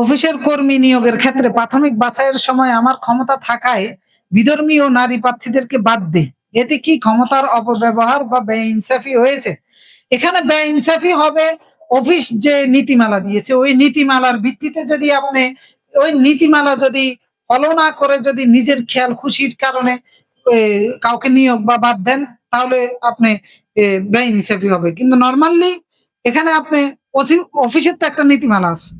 অফিসের কর্মী নিয়োগের ক্ষেত্রে প্রাথমিক বাছাইয়ের সময় আমার ক্ষমতা থাকায় বিধর্মী ও নারী প্রার্থীদেরকে বাদ দিই। এতে কি ক্ষমতার অপব্যবহার বা বেইনসাফি হয়েছে? এখানে বেইনসাফি হবে অফিস যে নীতিমালা দিয়েছে, ওই নীতিমালার ভিত্তিতে যদি আপনি, ওই নীতিমালা যদি ফলো না করে যদি নিজের খেয়াল খুশির কারণে কাউকে নিয়োগ বা বাদ দেন, তাহলে আপনি বেইনসাফি হবে। কিন্তু নর্মালি এখানে আপনি অফিসের তো একটা নীতিমালা আছে।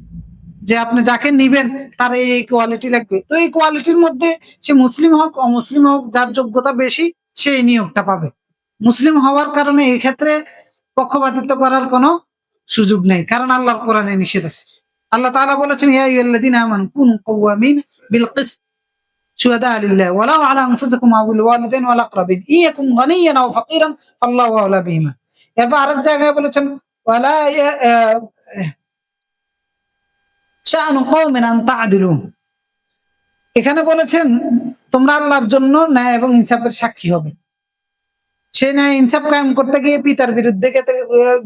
যে আপনি যাকে নিবেন, তার এই কোয়ালিটি লাগবে। তো এই কোয়ালিটির মধ্যে সে মুসলিম হোক, অমুসলিম হোক, যার যোগ্যতা বেশি, সে এই নিয়োগটা পাবে। মুসলিম হওয়ার কারণে এই ক্ষেত্রে পক্ষপাতিত্ব করার কোনো সুযোগ নেই, কারণ আল্লাহর কোরআনে নিষেধ আছে। আল্লাহ তাআলা বলেছেন, ইয়া আইয়ুহাল্লাযীনা আমানু কুনু কাওয়ামিন বিল কিসত আও বিল ওয়ালিদাইন ওয়াল আকরাবিন। ইয়াকুম গানিয়ান আও ফাকিরান, ফাল্লাহু আওলা এরপর আরেক জায়গায় বলেছেন, ওয়ালা এখানে বলেছেন, তোমরা আল্লাহর জন্য ন্যায় এবং ইনসাফের সাক্ষী হবে। সে ন্যায় ইনসাফ কায়েম করতে গিয়ে পিতার বিরুদ্ধে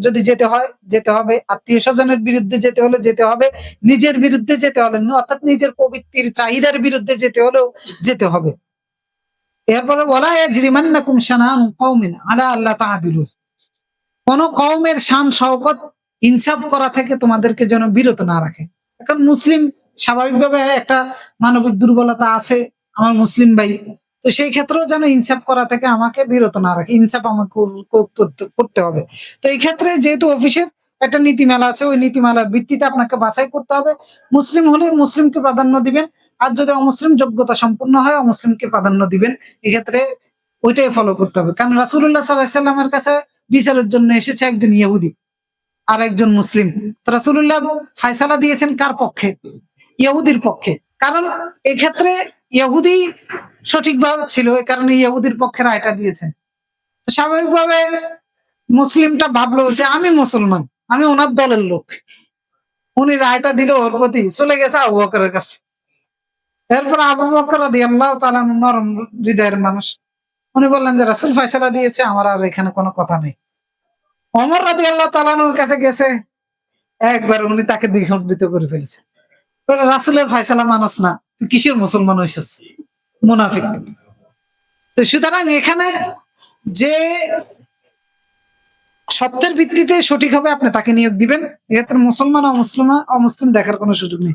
যদি যেতে হয়, যেতে হবে। আত্মীয় স্বজনের বিরুদ্ধে যেতে হলে যেতে হবে। নিজের বিরুদ্ধে যেতে হলে অর্থাৎ নিজের প্রবৃত্তির চাহিদার বিরুদ্ধে যেতে হলেও যেতে হবে। এরপরে বলা ইয়াজরিমান্নাকুম শানান কওমিন আলা আল্লাহ তা'দিলু। কোন কওমের শান শওকত ইনসাফ করা থেকে তোমাদেরকে যেন বিরত না রাখে। এখন মুসলিম স্বাভাবিকভাবে একটা মানবিক দুর্বলতা আছে আমার মুসলিম ভাই। তো সেই ক্ষেত্রেও যেন ইনসাফ করা থেকে আমাকে বিরত না রাখে। ইনসাফ আমাকে করতে- হবে। তো এই ক্ষেত্রে যেহেতু অফিসের একটা নীতিমালা আছে, ওই নীতিমালার ভিত্তিতে আপনাকে বাছাই করতে হবে। মুসলিম হলে মুসলিমকে প্রাধান্য দিবেন। আর যদি অমুসলিম, যোগ্যতা সম্পূর্ণ হয়, অমুসলিমকে প্রাধান্য দিবেন। এক্ষেত্রে ওইটাই ফলো করতে হবে। কারণ রাসুল্লাহ সাল্লাহ সাল্লামের কাছে বিচারের জন্য এসেছে একজন ইহুদি। আর একজন মুসলিম রাসুল্লাহ ফায়সালা দিয়েছেন কার পক্ষে? ইহুদির পক্ষে। কারণ এক্ষেত্রে ইহুদি সঠিকভাবে ছিল এই কারণে ইহুদির পক্ষে রায়টা দিয়েছে। স্বাভাবিকভাবে মুসলিমটা ভাবলো যে আমি মুসলমান, আমি ওনার দলের লোক। উনি রায়টা দিল ওর প্রতি, চলে গেছে আবু বকরের কাছে। এরপর আবু বকর আল্লাহ তালা নরম হৃদয়ের মানুষ। উনি বললেন যে রাসুল ফয়সালা দিয়েছে, আমার আর এখানে কোনো কথা নেই। অমর রাদি আল্লাহ তালানুর কাছে গেছে। একবার উনি তাকে দ্বিখণ্ডিত করে ফেলেছে। রাসুলের ফয়সালা মানুষ না। তুই কিসের মুসলমান হয়েছিস মুনাফিক। তো সুতরাং এখানে যে সত্যের ভিত্তিতে সঠিক হবে, আপনি তাকে নিয়োগ দিবেন। এক্ষেত্রে মুসলমান অমুসলিম অমুসলিম দেখার কোনো সুযোগ নেই।